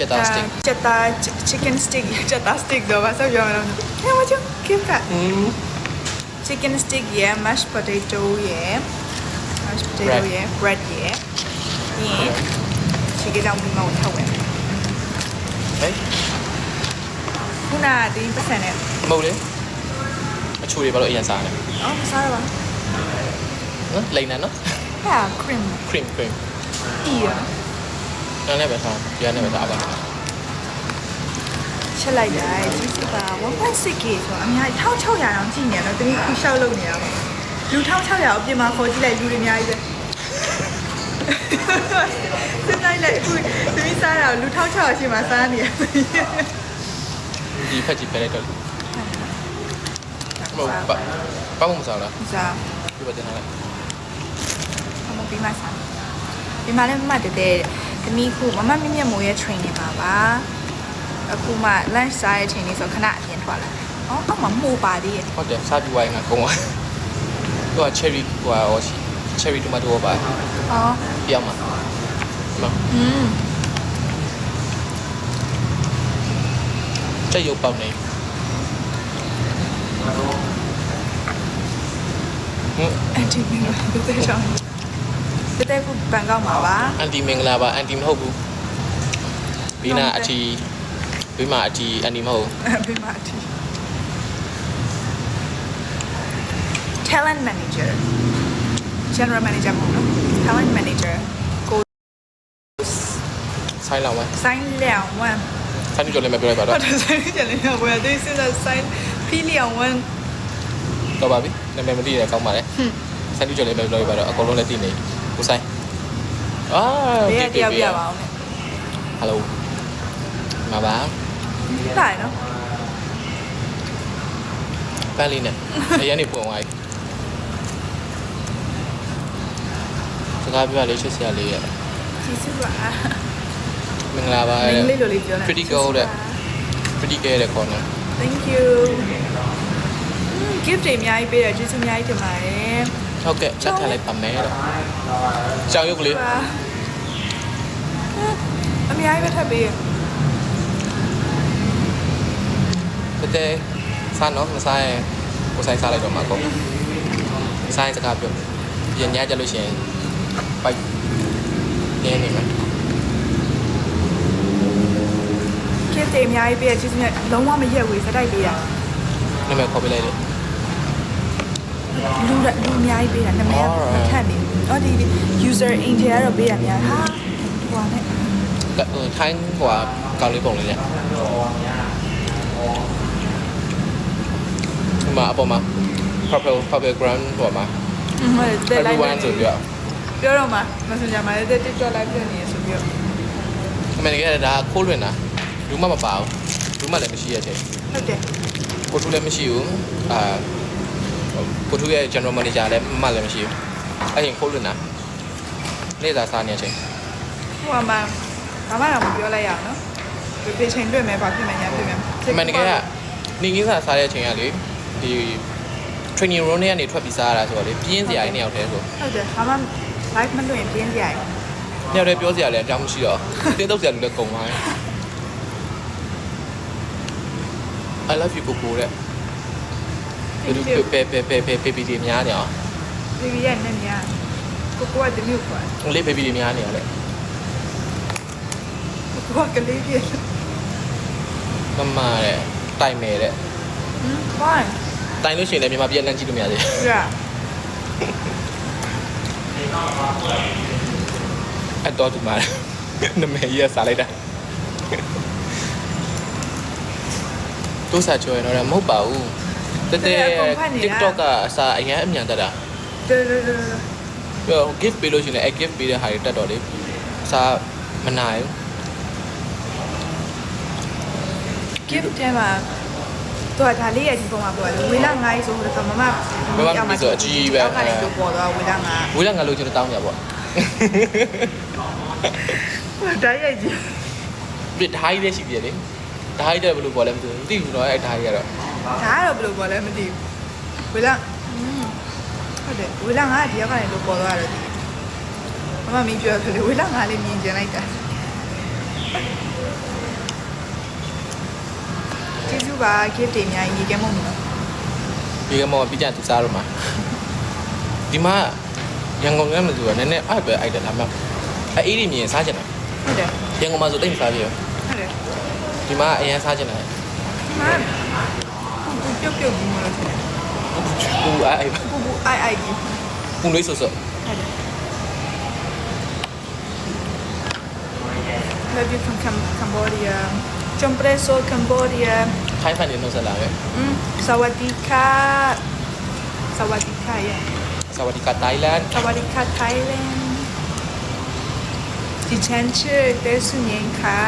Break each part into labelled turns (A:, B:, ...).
A: ချက်သား stick
B: ချက်သား chicken stick ချက်သား stick တော့ပါဆက်ပြောရအောင်ဟဲ့မချူ keep that
A: อืม
B: chicken stick ရယ် mashed potato ရယ် mashed potato
A: Bread
B: ရယ် bread ရယ်ပြီးရင်ချီကကြောင်ပြီးမှထောက်ဝင်
A: ဟဲ့
B: ခုနကဒီပတ်စံနဲ့
A: မဟုတ်လေအချိုတွေဘာလို့အရင်စားလဲ
B: အော်မစားရပါ
A: နော်လိန်နာနော်
B: ဟာ cream
A: cream cream
B: အီ ရ
A: နားနဲ့ပဲစားရနဲ့ပဲစားပါ
B: ချက်လိုက်တာဒီစပါ 1.6k ဆိုတော့အများကြီး1600တောင်ကြည့်နေတော့တမီးခုရှောက်လုပ်နေရပါလူ1600အပြင်မှာခေါ်ကြည့်လိုက်လူတွေအများကြီးပဲစဉ်းစားလိုက်အခုတမီးစားတာလူ1600ရှိမှစားနေရ
A: ဒီဖက်ကြီးဖက်လိုက်တော့မဟုတ်ပါပါမစားလား
B: စား
A: ဒီပါတင်လာလိုက်
B: အမပြီးမှစားဒီမှာလည်းမမတက်တဲ့ တမီးခုမမမြင့်မြတ်မိုးရဲ့ training ပါပါအခုမှ lunch စားရဲ့ချိန်လေးဆိုခဏအပြင်ထွက်လာ။အော်အောက်မှာမှုပါသေးရဲ့
A: ဟုတ်တယ်စားပြီးဝိုင်းကကုန်းသွားသူက cherry ဟိုရောရှိ cherry tomato ပါ။
B: အော်
A: ပြောင်းမှာနော်
B: อืม
A: ချက်ရုပ်ပေါက်နေဟမ်
B: အန်တီမင်္ဂလာဘယ် တဲ့ကြောင့်တတဲ့ခုဘန်ကောက်မှာပါ
A: အန်တီမင်္ဂလာပါအန်တီမဟုတ်ဘူးဘီနာအတီဘီမာအတီအန်တီမဟုတ်
B: ဘယ်မှာအတီ talent manager general manager မဟုတ်နော် talent manager ကို
A: ဆိုင်လောင်ဝဲ
B: ဆိုင်လျောင်ဝမ်
A: ဆိုင်ကြော်လည်းမပြောလိုက်ပါ
B: ဟု
A: တော့
B: တ်တယ်ဆိုင်လျောင်လည်းဘယ်တဲ့စဉ်းစားဆိုင်ဖီလျောင်ဝမ်
A: တော့ပါပြီနာမည်မသိရကောင်းပါလေ
B: ဟွန်း
A: ဆိုင်ကြော်လည်းမပြောလိုက်ပါတော့အကုန်လုံးလည်းသိနေ ကိုဆိုင်အာ
B: ဘေးကတယောက်ပြပါအောင်လေ
A: ဟယ်လိုမှာပါ
B: လာရနော်
A: ပန်းလေးနဲ့အရင်နေပုံသွားပြီစကားပြောလေးချစ်စရာလေးရ
B: ကျေးဇူးပါ
A: မင်္ဂလာပါ
B: မင်းလေးလိုလေးပြောလိုက်
A: pretty girl တဲ့ pretty girl တဲ့ခေါ်နေ
B: Thank you gift တွေအများကြီးပေးတယ်ကျေးဇူးအများကြီးတင်ပါတယ်
A: ဟုတ်ကဲ့ချက်ထားလိုက်ပါမယ်တဲ့ ကြောင်ရုပ်ကလေး
B: ပါအများကြီးပဲထပ်ပေးရ
A: တကယ်စားတော့မစားရင်ကိုဆိုင်စားလိုက်တော့မှာကောဆိုင်စကားပြောပြန်ညကြလို့ရှိရင်ပိုက်နင်းနေမှာ
B: gift တွေအများကြီးပေးရကျေးဇူးများလုံးဝမရက်ဝေစတိုက်ပေးတာ
A: နာမည်ခေါ်ပေးလိုက်တယ်
B: လူကလူအများကြီးပေးတာနာမည်ကမထက်နေ အော်ဒီ user angel ကတော့ပေးတာများဟာဟိုနဲ့
A: ဟိုထိုင်းဟိုကောင်းလေးပုံလေးနဲ့ဒီမှာအပေါ်မှာ purple purple ground ဟိုမှာ
B: ဟုတ်တယ်လိုက်
A: everyone ဆိုပြီးတော့
B: ပြောတော့မှာ messenger မှာလည်း TikTok live ဖြစ်နေရဆိုပြီးတော့
A: အမေကဒါခိုးလွင်တာဘူးမမပါဘူးဘူးမလည်းမရှိရတဲ့
B: ဟုတ်တယ်
A: ကိုထူးလည်းမရှိဘူးအာကိုထူးရဲ့ general manager လည်းမမလည်းမရှိဘူး အဲ့ရင်ခိုးလွင်တာနေ့သာစားနေတဲ့အချိန်
B: ဟိုမှာဘာမှတော့မပြောလိုက်ရအောင်နော်ဒီပေချိန်တွေ့မယ်ဘာဖြစ်မယ်ညာဖြစ်မယ်
A: အမေကနေငင်းစားစားတဲ့အချိန်ကလေဒီ training room ထဲကနေထွက်ပြီးစားရတာဆိုတော့လေပြင်းစရာကြီးနှစ်ယောက်တည်းဆို
B: ဟုတ်တယ်ဘာမှ live မလွင်ပြင်းကြရည်
A: နှစ်ယောက်တည်းပြောစရာလည်းအကြောင်းမရှိတော့တင်းတော့စရာလူလည်းကုန်သွားတယ် I love you ကိုကိုတဲ့ဘယ်လိုပဲပဲပဲပဲပဲပြီးများနေအောင်
B: ဒီကြီးရဲ့နဲ့များကိုကိုကတမျိုးကွာ
A: လေးဘေဘီတွေများနေရလေ
B: ကိုကကလေးပြည့်ဟ
A: မမတဲ့တိုင်မယ်တဲ့
B: မ် fine
A: တိုင်လို့ရှိရင်လည်းမြန်မာပြည်လမ်းကြည့်လို့မရသေး
B: yeah
A: အဲ့တော့ဒီမှာနမေးရစားလိုက်တာတို့စားချောရတော့မဟုတ်ပါဘူးတတဲ TikTok ကအစားအရင်အမြန်တက်တာ
B: တော်တော်တော်
A: ပြော gift ပေးလို့ရှိရင်လည်းအဲ့ gift ပေးတဲ့ဟာတွေတက်တော့လေအစားမနိုင်ဘူး
B: gift တဲမှာတော့ဒါလေးရဲ့ဒီပုံမှာပြောတယ်ဝေလာငိုင်းဆိုတော့မမပေါ်တော့ဝေလာငါ
A: ဝေးလာငါလို့ကျွန်တော်တောင်းကြပေါ့
B: ဓာတ်ရိုက်ကြီး
A: ပြဓာကြီးလည်းရှိသေးတယ်လေဓာကြီးတယ်ဘယ်လိုပေါ်လဲမသိဘူးမသိဘူးတော့အဲ့ဓာကြီးကတော့
B: ဒါကတော့ဘယ်လိုပေါ်လဲမသိဘူးဝေလာ ဟုတ်တယ်ဝေလာငါဒီရောက်ကနေလို့ပေါ်သွားတယ်မမမင်းပြောတယ်ဝေလာငါလေးမြင်ကျင်လိုက်တာပါ gift တွေအများကြီးရေကဲမုံနေတော့
A: ဒီကမောပြကြသူစားတော့မှာဒီမှာရန်ကုန်ကမှဆိုတော့နည်းနည်းအဲ့ပဲအိုက်တယ်ဒါမှအေးဒီမြင်စားချင်တယ်
B: ဟုတ်တယ်
A: ရန်ကုန်မှာဆိုတိတ်မစားပြရော
B: ဟုတ်တယ်
A: ဒီမှာအရင်စားချင်တယ်
B: မာပြုတ်ပြုတ်ပြီးမလို့ထင်တယ်
A: ပူအဲ့ I
B: Aegi. Cum lui Susu. Love you from Cam- Cambodia. Chompreso Cambodia.
A: Thai fan no Nusala ke? Mm. Sawadika. Sawadika
B: ya. Sawadika Thailand. Sawadika Thailand. ดิฉันชื่อเตสุเนียงค่ะ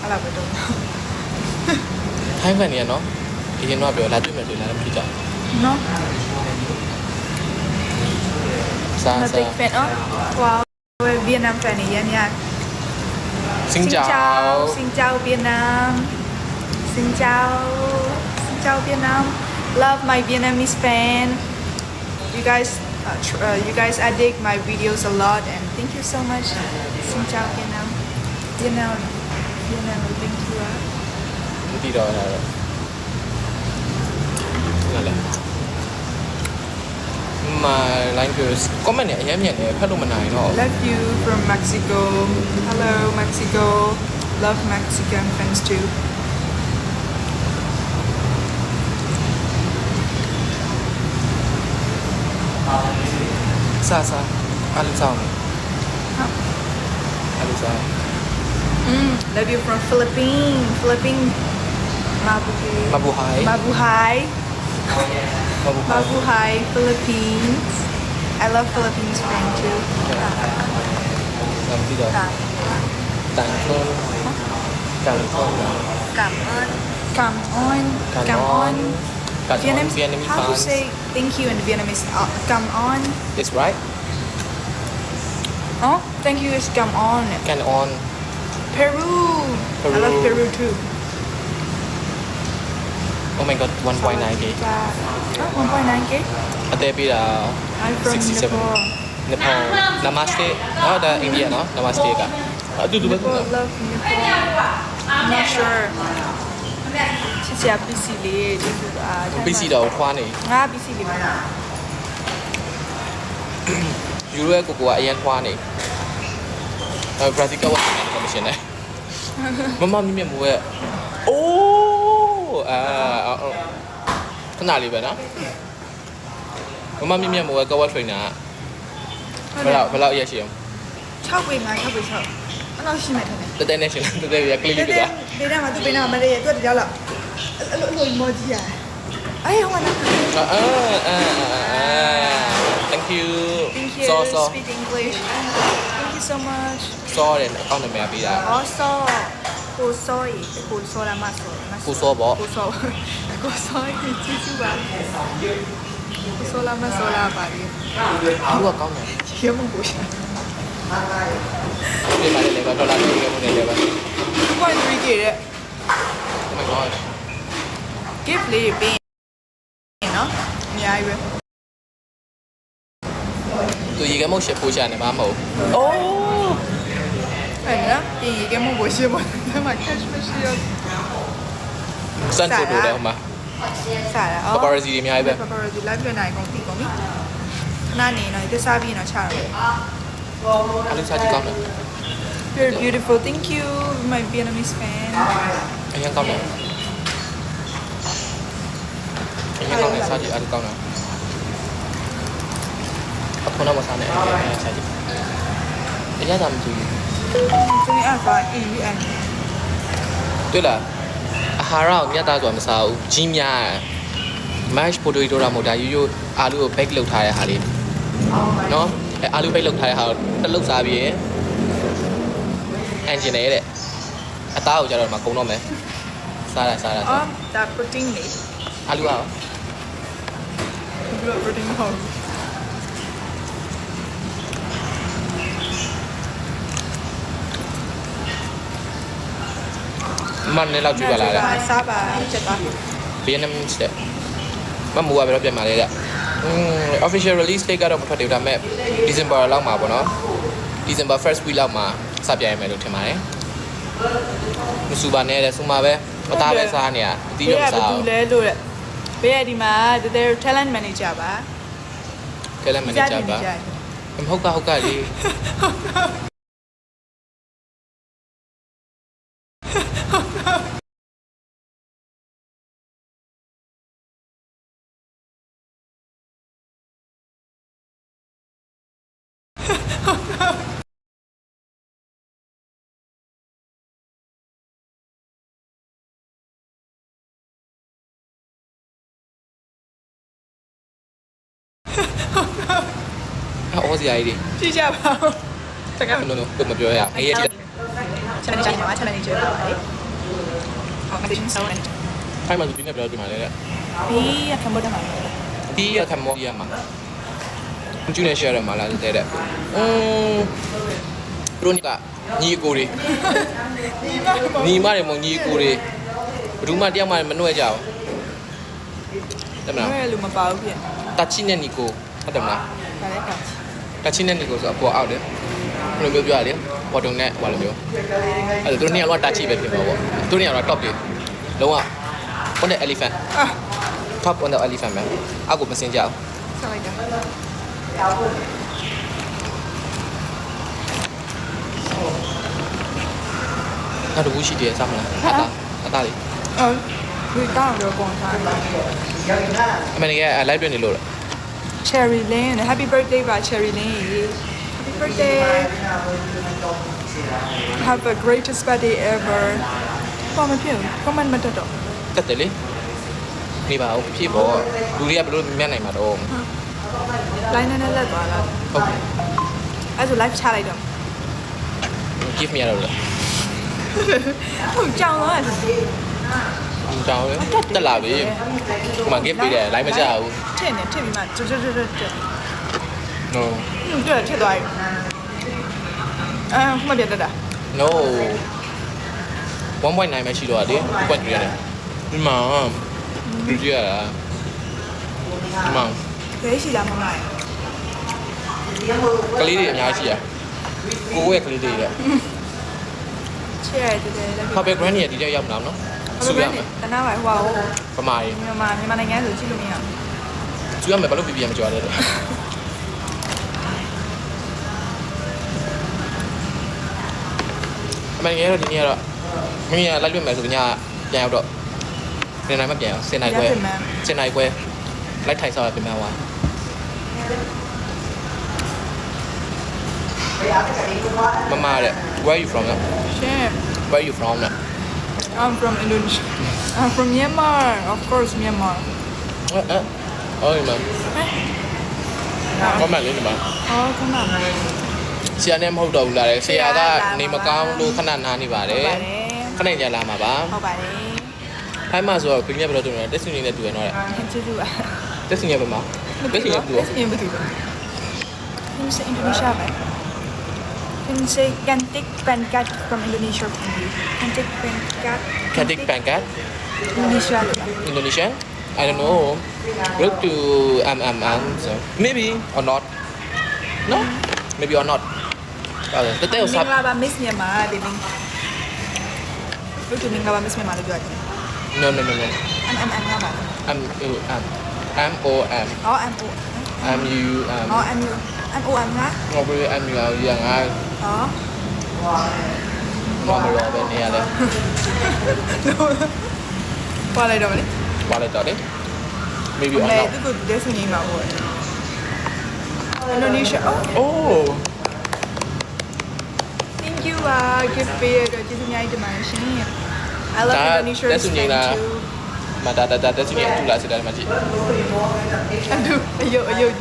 B: อะไรไปดู
A: Thai fan ya no? အရင်တော့ပြောလာတွေ့မယ်တွေ့လာလည်းမတွေ့ကြ
B: ဘူးနော် I'm
A: စာ
B: a
A: စာ
B: big fan of wow. ဝယ် Vietnam fan တွေရမ်းများ
A: စင်ကြောင်း
B: Xin chào Việt Nam Xin chào. Xin chào Việt Nam Love my Vietnamese fan. You guys uh, tr- uh, you guys addict my videos a lot and thank you so much. Xin chào Việt Nam Việt Nam Việt Nam thank you.
A: မသိတော့တာတော့ ဟုတ်လားမ language comment နဲ့အရင်မြင်တယ်ဖတ်လို့မနိုင်တော့
B: Love you from Mexico Hello Mexico Love Mexican fans too
A: စားစားအားလုံးစားမယ်အားလုံးစား
B: mm, Love you from Philippines Philippines Mabuhay
A: မဘူဟိုင်း
B: Mabuhay
A: မဘူဟိုင်း
B: Mabuhay, Philippines. I love Philippines friend too.
A: မသိတော့
B: Cảm
A: တန်ခွန်းတန်ခွန်း
B: cảm ơn. Cảm ơn. Cảm ơn.
A: ကန်အွန်
B: Vietnam,
A: ဗီယက်နမ်
B: how to
A: ဖန်
B: say thank you in Vietnamese? Uh, Cảm ơn.
A: is right
B: Oh, thank you is Cảm ơn.
A: ကန်အွန်
B: Peru. I
A: Peru.
B: love Peru too.
A: Oh my god 1.9k
B: Oh, 1.9k.
A: အသေးပေးတာ
B: I'm from
A: 67
B: Nepal.
A: Nepal Namaste အော်ဒါအိန္ဒိယနော် Namaste ကအတူတူပဲ
B: Nepal, love Nepal. I'm not sure. ချစ်စရာပစ္စည်းလေးကျေးဇူးပါ
A: ပစ္စည်းတော့ထွားနေ
B: ငါပစ္စည်းလေးပါလား
A: ယူရိုရဲ့ကိုကိုကအရင်ထွားနေအဲဘရာဇီးကဝတ်နေတယ်ကော်မရှင်နဲ့မမမြင့်မြတ်မိုးရဲ့အိုး အာခဏလေးပဲနော်မမမြင့်မြတ်မိုးရဲ့ကဝတ်ထရိနာဘယ်တော့ဘယ်တော့ရရှိအောင်
B: 6ပေမှာ6ပေ6အဲ့လောက်ရှိမှထင်တယ်
A: တတဲနဲ့ရှင်တတဲရကလေးလေးပြတာ
B: ဒေတာမှာသူပေးနာမလေးသူတကြောက်လောက်အဲ့လိုလိုမောကြီးရအေးဟိုနာ
A: အာအာအာ thank you
B: Thank you
A: so so
B: speak English Thank you so much
A: so တယ်အကောင့်နံပါတ်ပေးတာ
B: also ကိုစောရီကိုစောလာမစော
A: ကိုစောပေါ့
B: ကိုစောကိုစောကြီးချီချူပါကိုစောလာမစောလာပါလေ
A: ဘူးကကောင်းတယ်
B: ရေမဘူးရှာ
A: ဒီမှာလည်းဒေါ်လာကြီးကမနေလည်းပါ
B: 2.3k တဲ့
A: Oh my god
B: gift လေးပေးနော်အများကြီးပဲူ
A: ရေကမုတ်ရှစ်ဖိုးချနေမှာမဟုတ်။
B: အိုးအဲ့ဒါဒီရေကမုတ်ကိုရှစ်ဖို့တယ်မှာ cash မရှိတော့
A: စမ်းဖိုတိုတော့မှာစားတာအော် paparazzi တွေအများကြီးပဲ
B: paparazzi live ပြန်နိုင်ကုန်ပြီကုန်ပြီခဏနေတော့ဒီစားပြီးတော့ချတော့
A: အားလုံးစားကြည့်ကောင်းတယ်
B: You're beautiful. Thank you, my Vietnamese fan.
A: အရင်ကောင်းတယ်အရင်ကောင်းတယ်စားကြည့်အားလုံးကောင်းတယ်အခုနောက်မစားနဲ့အရင်စားကြည့်အရင်သာမကြည့်
B: ဘူး To me, I'm fine. You and
A: တွေ့လား ဟာရကိုမြတ်သားဆိုတာမစားဘူးကြီးများတယ် mash potato တော့မဟုတ်ဒါရိုးရိုးအာလူကို bake လုပ်ထားတဲ့ဟာလေးနော်အဲအာလူ bake လုပ်ထားတဲ့ဟာကိုတစ်လုပ်စားပြီးရင် engine နဲ့တဲ့အသားကိုကြတော့မှကုံတော့မယ်စားရစားရစား
B: 哦ဒါ protein လေး
A: အာလူကရော
B: ဘယ်လို protein ဟော
A: မန်နဲ့လောက်ကြည့်ပါလားတဲ့
B: စားပါချက်ပါ
A: Vietnam တဲ့မမူကဘယ်တော့ပြန်มาလဲတဲ့อืม official release date ကတော့မထွက်သေးဘူးဒါပေမဲ့ December လောက်မှာပေါ့နော် December first week လောက်မှာစပြရမယ်လို့ထင်ပါတယ် မစူပါနဲ့လေစူမှာပဲမသားပဲစားနေရအတီးတော့မစား
B: ဘူး
A: ဘူး
B: လဲလို့တဲ့ဘေးကဒီမှာတကယ် talent manager ပါ
A: ကဲလည်းမနေကြပါမဟုတ်ကဟုတ်ကလေး အော်စရာကြီး
B: ကြည့်ကြပါဦးတကယ်
A: တွေလုံးလုံးကိုမပြောရအေးရ
B: challenge ကြီးမှာ challenge ကြီးပါလေဟော meditation sound
A: ဖိုင်မှာဒီနေ့ပြောပြမှာလေ
B: ဘီးရခံမတော့မှာ
A: ဒီရခမောရမှာ ကျူနေ share ရမှာလားတဲ့တဲ့အင်းပရိုနီကညီကိုတွေညီမတွေမညီကိုတွေဘယ်သူမှတယောက်မှမနှွဲကြဘူးတမလား
B: ဘယ်လိုမပါဘူးပြင်
A: တချီနဲ့နီကိုဟုတ်တယ်မလား
B: ဒါလည်းကောင်း
A: တချီနဲ့နီကိုဆိုအပေါ်အောက်တယ်ဘယ်လိုမျိုးပြောရလဲဘော်တုံနဲ့ဟိုလိုမျိုးအဲ့ဒါသူတို့နှစ်ယောက်ကတချီပဲဖြစ်မှာပေါ့သူတို့နှစ်ယောက်က top တွေလုံးဝ on the elephant
B: အာ
A: top on the elephant ပဲအောက်ကိုမစင်ကြဘူး
B: ဆက်လိုက်တာ
A: နောက်တစ်ခုရှိသေးတယ်စားမလားအတာအတာလေး
B: အော်ဒီတောင်းတော့ပုံထားတယ်
A: အမေက live တွင်နေလို့
B: Cherry Lane Happy birthday ပါ Cherry Lane Happy birthday Have the greatest birthday ever ဘာမဖြစ်ဘူး comment မတက်တော့
A: တက်တယ်လေနေပါဦးဖြစ်ပေါ့လူတွေကဘယ်လိုမြတ်နိုင်မှာတော့
B: line နဲ့လက်သွားလား
A: ဟုတ်ပြီ
B: အဲ့ဆို live ချလိုက်တော့
A: give me ရတော့လေ
B: ဟုတ်ကြောင်တော့
A: ကြောင်းလေတက်လာပြီဟိုမှာ give ပေးတယ် live မကြဘူး
B: ထင်နေထင်ပြီးမှတွတ်တွတ်တွတ်တွတ်
A: no
B: ဟုတ်တယ်ထစ်သွားပြီအဲမှတ်ပြတတ်တာ
A: no 1.9ပဲရှိတော့တယ်2.3ရတယ်ဒီမှာလူကြီးရတာဒီမှာ
B: ဘယ်ရှိလားမမရ
A: ကလေးတွေအများကြီးရှိရကိုယ့်ရဲ့ကလေးတွေတဲ့
B: ချဲ့တယ်တယ်လက်
A: ဟာပဲ grand ကြီးဒီတက်ရောက်မလားနော်
B: ဆူ
A: စု
B: ရ
A: ရ
B: မ
A: မယ်
B: ယ်တနာပါဟိုဟို
A: ပမာကြီး
B: မြန်မာမြန်မာနိုင်ငံဆိုကြည့်လို့မရဘူး
A: စုရမယ်ဘာလို့ပြပြမကြွားလဲအမေငယ်တော့ဒီနေ့ကတော့မင်းကလိုက်လွတ်မယ်ဆိုညပြန်ရောက်တော့ပြန်နိုင်မပြန်အောင်စင်နိုင်ခွဲစင်နိုင်ခွဲလိုက်ထိုင်ဆောင်ရပြန်မှာမ မတဲ့ where you from လဲ
B: ရှင်း
A: where you from လဲ
B: I'm from Indonesia I'm from Myanmar of course Myanmar
A: အဲအဲအော်ဒီမှာဘာမှလည်းဒီမှာ
B: ဟောခဏပါ
A: ဆရာနဲ့မဟုတ်တော့ဘူးလားတဲ့ဆရာကနေမကောင်းလို့ခဏနားနေပါတယ်
B: ပါတယ်
A: ခဏကြာလာမှာပါ
B: ဟုတ်ပါတယ်
A: ဖိုင်းမှာဆိုတော့ပြင်းပြဘယ်လိုတူလဲတက်စင်နေနဲ့တူရတော့တဲ့
B: ကျေးဇူးပါ
A: တက်စင်ရပါမှာ တက်စင်ရတူ
B: တက်စင်မတူဘူး Him say Indonesia ပဲ Him say Cantik Pancat from Indonesia from you Cantik Pancat
A: ကတိပန်ကတ်
B: Indonesia လို့ပါ
A: Indonesian I don't know look to um um um so maybe or not no maybe or not အဲ့ဒါတဲ့
B: မ
A: ဆပ်
B: င်္ဂလာပါ Miss Myanmar ဒီမင်းတို့မင်္ဂလာပါ Miss Myanmar လို့ပြောတယ်
A: no no no no
B: M M M ကပါ
A: um um M O M
B: ဟော M O
A: M U um
B: ဟော M U M O M က
A: ငါဘယ် M U ရငါ
B: ဟော
A: ဘာမလို့ပဲနေရလဲ
B: ပါလိုက်တော့မလဲ
A: ဘာလဲတော့လေ maybe or
B: မဲ
A: not
B: သူကဒီစနေမှာဟော Indonesia oh
A: oh
B: thank you ပါ gift ပေးရတော့ကျေးဇူးအများကြီးတင်ပါတယ်ရှင် I love
A: ဒါ
B: Indonesia
A: တက်စုနေလား
B: too
A: မတာတာတက်စုနေအတူလားစစ်တယ်မှာကြည့်
B: အတူအယုတ်အယုတ်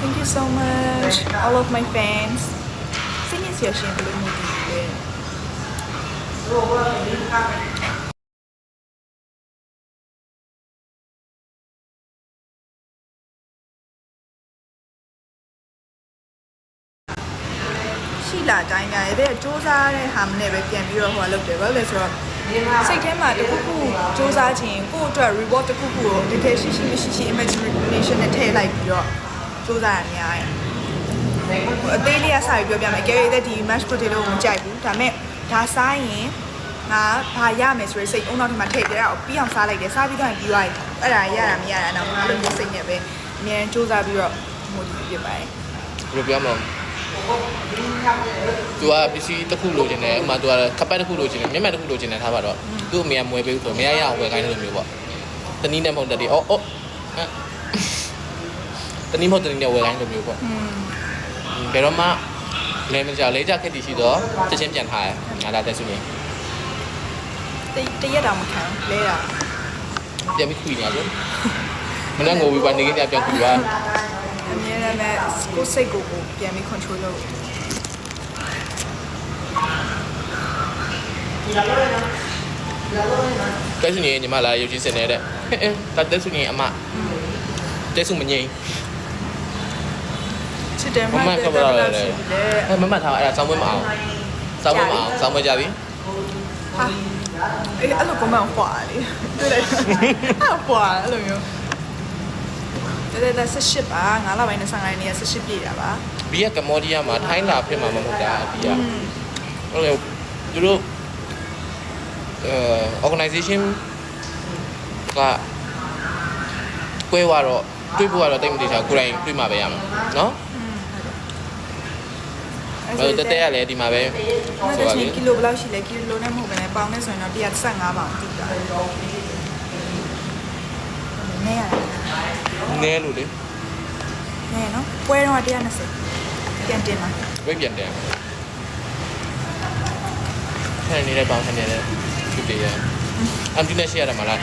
B: Thank you so much all of my fans စိတ်ညစ်စရာရှင်ဘယ်လိုမျိုးဒီလဲရှိလာတိုင်းများရဲ့စူးစမ်းတဲ့ဟာမနဲ့ပဲပြန်ပြီးတော့ဟိုလုပ်တယ်ဘာလို့လဲဆိုတော့ စိတ်ထဲမှာတခုခုစူးစမ်းခြင်းကိုယ့်အတွက် reward တခုခုကိုတကယ်ရှိရှိမရှိရှိ imagination နဲ့ထည့်လိုက်ပြီးတော့စူးစမ်းရများရဲ့အသေးလေးကစပြီးပြောပြမယ်ကဲရတဲ့ဒီ mashed potato ကိုမကြိုက်ဘူးဒါပေမဲ့ဒါစားရင်ငါဘာရမယ်ဆိုရယ်စိတ်အုံနောက်ထဲမှာထည့်ပြရအောင်ပြီးအောင်စားလိုက်တယ်စားပြီးတော့ပြီးသွားပြီအဲ့ဒါရတာမရတာတော့ဘယ်လိုမျိုးစိတ်နဲ့ပဲအများကြီးစူးစမ်းပြီးတော့ဟိုဒီပြပါတယ်
A: ဘယ်လိုပြောမလဲ သူကပစ္စည်းတစ်ခုလိုချင်တယ်ဥပမာသူကခပတ်တစ်ခုလိုချင်တယ်မျက်မှန်တစ်ခုလိုချင်တယ်ထားပါတော့သူ့အမေကမွေပေးဘူးဆိုမရရအောင်ဝယ်ခိုင်းတယ်လို့မျိုးပေါ့တနည်းနဲ့မဟုတ်တည်းအော်အော်တနည်းမဟုတ်တနည်းနဲ့ဝယ်ခိုင်းလို့မျိုးပေါ့
B: อืม
A: ဘယ်တော့မှလဲမကြောက်လဲကြခက်တည်ရှိတော့ချက်ချင်းပြန်ထားရငါလာတဲ့ဆိုရင်
B: တတရက်တောင်မခံလဲတာ
A: ပြန်ပြီးခွေနေရဆိုမနေ့ငိုပြီးပါနေကပြန်ခွေပါ
B: အမြဲတမ်းပဲကိုယ်စိတ်ကိုကိုပြန်ပြီး control လုပ်
A: တဲဆိုရင်ညီမလာရုပ်ချင်းစင်နေတဲ့အဲအဲတဲဆိုရင်အမတဲဆိုမငိမ့်
B: ချစ်တယ်
A: မ
B: မှ
A: မ
B: တ်
A: က
B: တယ်
A: မ
B: တော့
A: လာ
B: လည်း
A: လေ
B: ရှိတယ်
A: အဲမမထားအဲ့ဒါစောင်းမွေးမအောင်စောင်းမွေးမအောင်စောင်းမွေးကြပြီ
B: ဟာအဲ့အဲ့လို comment ဟွာလေတွေ့လိုက်အဲ့ဟွာအဲ့လိုမျိုး ဒါဒါဆက်ရှစ်ပါငါးလပိုင်းနဲ့ဆိုင်တိုင်းနေရဆက်ရှစ်ပြည့်တာပါ
A: ဘီကကမ္ဘောဒီးယားမှာထိုင်းလာဖြစ်မှာမဟုတ်တာဒီကဟုတ်လေသူတို့အဲ organization ကကွဲသွားတော့တွေးဖို့ကတော့တိတ်မတေချာကိုယ်တိုင်တွေးမှာပဲရမှာနော်အဲ့တော့တဲရလေဒီမှာပဲ
B: ဆို
A: ဆို
B: တော့
A: ပါလေ
B: ကီလိုဘယ်လောက်ရှိလဲကီလိုနဲ့မဟုတ်ဘဲနဲ့ပေါင်နဲ့ဆိုရင်တော့115ပေါင်တိတာနေရတာ
A: နဲလို့လေ
B: နေနော်ပွဲတော့120ပြန်တင်ပါ
A: ဝိတ်ပြန်တယ်ဆန်နေတဲ့ပေါင်းဆန်နေတဲ့သူတည်းရအမ်ကျူနဲ့ရှေ့ရတယ်မလား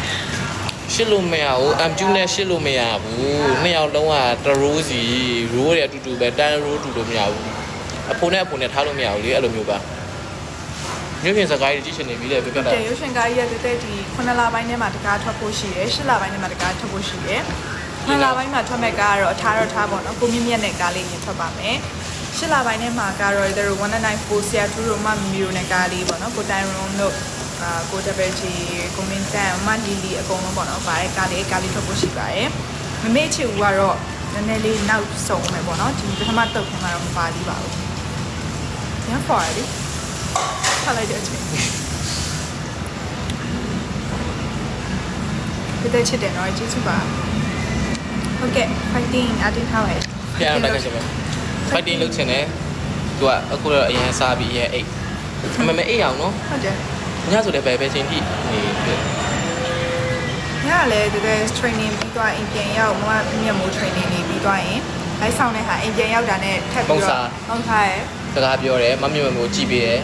A: ရှစ်လို့မရဘူးအမ်ကျူနဲ့ရှစ်လို့မရဘူးနှစ်ယောက်လုံးကတရိုးစီရိုးတွေအတူတူပဲတန်းရိုးတူလို့မရဘူးအဖိုးနဲ့အဖိုးနဲ့ထားလို့မရဘူးလေအဲ့လိုမျိုးပါမြို့ပြင်စကားကြီးကြည့်ရှင်နေပြီလေပြပြတာ
B: တယ်ရုပ်ရှင်ကားကြီးရဲ့တဲ့ဒီ9လပိုင်းထဲမှာတကားထွက်ဖို့ရှိတယ်10လပိုင်းထဲမှာတကားထွက်ဖို့ရှိတယ် 9လပိုင်းမှာထွက်မဲ့ကားကတော့အထားတော့ထားပေါ့နော်ကိုမြင့်မြတ်နဲ့ကားလေးမြင်ထွက်ပါမယ်10လပိုင်းထဲမှာကတော့ဒီ1994ဆရာသူတို့မမီမီတို့နဲ့ကားလေးပေါ့နော်ကိုတိုင်ရွန်တို့အာကိုတပယ်ချီကိုမင်းတန်မလီလီအကုန်လုံးပေါ့နော်ဗားတဲ့ကားလေးကားလေးထွက်ဖို့ရှိပါတယ်မမေ့ချီဦးကတော့နည်းနည်းလေးနောက်ဆုံးမယ်ပေါ့နော်ဒီပထမတုတ်ထဲမှာတော့မပါသေးပါဘူးရန်ဖော်ရည်ဖတ်လိုက်တဲ့အချိန်ပြတဲ့ချစ်တယ်နော်ကျေးဇူးပါ ဟုတ်ကဲ့ fighting အတင်းထားပါရဲ့
A: ပြန်အောင်တက်ခဲ့ရှင်ပဲ fighting လုပ်ချင်တယ်သူကအခုတော့အရင်စားပြီးအရင်အိတ်အမမအိတ်အောင်နော်
B: ဟုတ်တယ်
A: ညဆိုလည်းပဲပဲချင်းထိနေတယ်
B: ညလည်းတကယ် training ပြီးသွားအိမ်ပြန်ရောက်မမမျက်မိုး training နေပြီးသွားရင်လိုက်ဆောင်တဲ့ဟာအိမ်ပြန်ရောက်တာနဲ့ထပ်ပြီးတော့ပုံစားရဲ့
A: စကားပြောတယ်မမြင်မမို့ကြည့်ပေးတယ်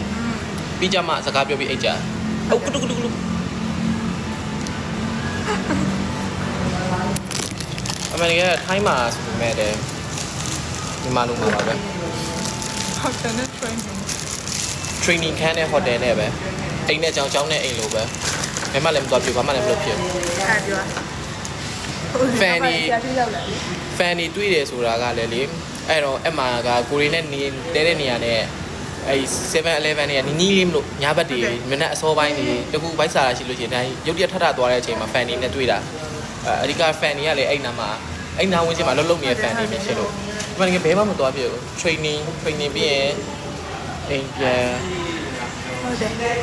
A: ပြီးကြမှာစကားပြောပြီးအိတ်ကြအုတ်ကုတုကုတုကုတု အမေကထိုင်းမှာဆိုပေမဲ့လည်းဒီမှာလုံးမှာပါပဲ
B: ဟုတ်တယ်နဲ့ training
A: training ခန်းနဲ့ hotel နဲ့ပဲအိမ်နဲ့ကြောင်ကြောင်နဲ့အိမ်လိုပဲဘယ်မှလည်းမသွားပြဘာမှလည်းမလုပ်ဖြစ်
B: အဲ့ပြော
A: Fan ဒီ
B: ဆရာကြီးရောက်လာ
A: fan တွေတွေ့တယ်ဆိုတာကလည်းလေအဲ့တော့အမှကကိုရီနဲ့နေတဲတဲ့နေရာနဲ့အဲ့7-11เนี่ยနီးနီးလေးမလို့ညာဘက်တွေမနေ့အစောပိုင်းတွေတခုဘိုက်စားရရှိလို့ရှိရင်တိုင်းရုပ်တရက်ထထသွားတဲ့အချိန်မှာ fan တွေနဲ့တွေ့တာ အဲအဓိက fan တွေကလည်းအဲ့နာမှာအဲ့နာဝင်ချင်းမှာလှုပ်လှုပ်နေတဲ့ fan တွေပဲဖြစ်လို့ဒီမှာငယ်ဘဲမှမသွားပြဘူး training training ပြီးရင်အိမ်ပြန်
B: ဟုတ်တယ်ရတယ်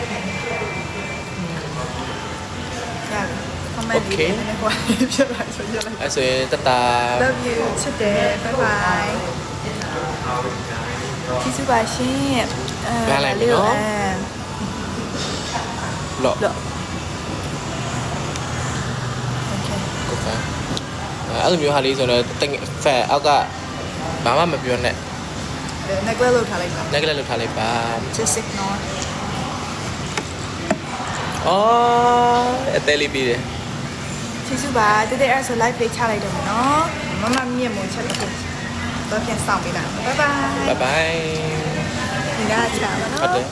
B: comment လေးနည်းနည်းဟိုပြလိုက်ဆိုရလိုက်
A: အဲ့ဆိုရင်တတာ
B: love you ချစ်တယ် bye bye ကျေးဇူးပါရှင်အဲလေးကိုအဲ
A: လော့
B: လို့
A: န်အဲ့လိုမျိုးဟာလေးဆိုတော့တဖက်အောက်ကဘာမှမပြောနဲ့
B: necklace လောက်ထားလိုက်ပါ
A: နက်ကလေးလောက်ထားလိုက်ပါ
B: just ignore
A: အော်အသေးလေးပြီးတယ်
B: ကျေးဇူးပါတတဲ့အဲ့ဆို live လေးချလိုက်တယ်မနော်မမမြင့်မုံချက်တော့တော့ပြန်ဆောင်ပေးလိုက် bye bye
A: bye bye
B: ဒီကချာပါနော်
A: ဟုတ်တယ်